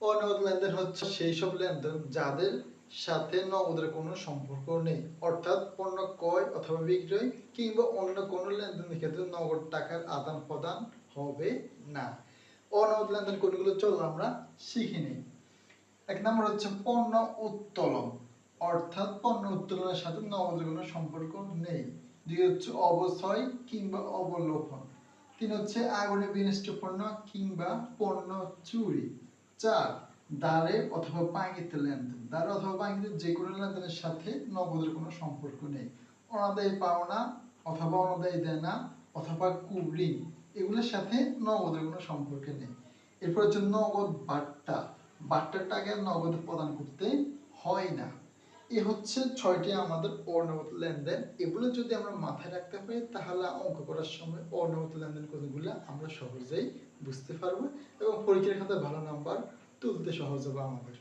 অনগদ লেনদেন হচ্ছে সেই সব লেনদেন যাদের সাথে নগদের কোনো সম্পর্ক নেই। অর্থাৎ পণ্য ক্রয় অথবা বিক্রয় কিংবা অন্য কোনো লেনদেনের ক্ষেত্রে নগদ টাকার আদান প্রদান হবে না। অনগদ লেনদেন কোনগুলো চলো আমরা শিখে নিই। এক নম্বর হচ্ছে পণ্য উত্তোলন। অর্থাৎ পণ্য উত্তোলনের সাথে নগদের কোনো সম্পর্ক নেই। দুই হচ্ছে অবচয় কিংবা অবলোপন। তিন হচ্ছে আগুনে বিনষ্ট পণ্য কিংবা পণ্য চুরি। চার, দ্বারে অথবা পাঙ্গিতে লেনদেন দ্বারে অথবা পাঙ্গিতে যে কোনো লেনদেনের সাথে নগদের কোনো সম্পর্ক নেই। অনাদায়ী পাওনা অথবা অনাদায়ী দেনা অথবা কুবরিং এগুলোর সাথে নগদের কোনো সম্পর্ক নেই। এরপর হচ্ছে নগদ বার্তা। বাট্টার টাকা নগদ প্রদান করতে হয় না। এ হচ্ছে ছয়টি আমাদের অনগদ লেনদেন। এগুলো যদি আমরা মাথায় রাখতে পারি, তাহলে অঙ্ক করার সময় অনগদ লেনদেন কতগুলো আমরা সহজেই বুঝতে পারব এবং পরীক্ষার খাতায় ভালো নাম্বার তুলতে সহজ হবে আমাদের।